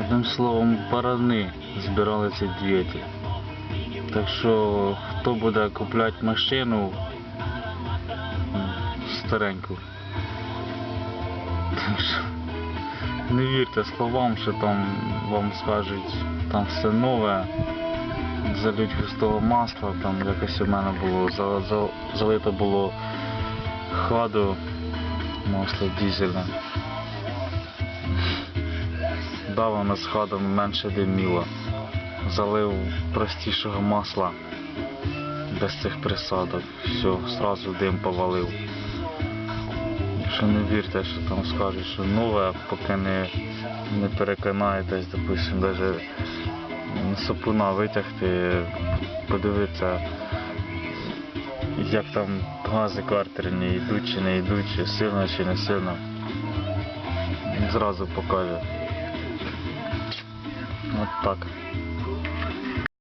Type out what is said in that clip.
Одним словом, барани збирали цей двигатель. Так що хто буде купляти машину стареньку. Так що не вірте словам, що там вам скажуть, там все нове, залють густого масла, там якось у мене було за- за- залито було хладу масло дизельне. Да, воно з хадом менше диміло. Залив простішого масла без цих присадок. Все, сразу дим повалив. Що не вірте, що там скажуть, що нове, поки не, не переконаєтесь, допустим, навіть сапуна витягти, подивитися, як там гази картерні йдуть чи не йдуть, чи сильно чи не сильно. Зразу покаже. От так.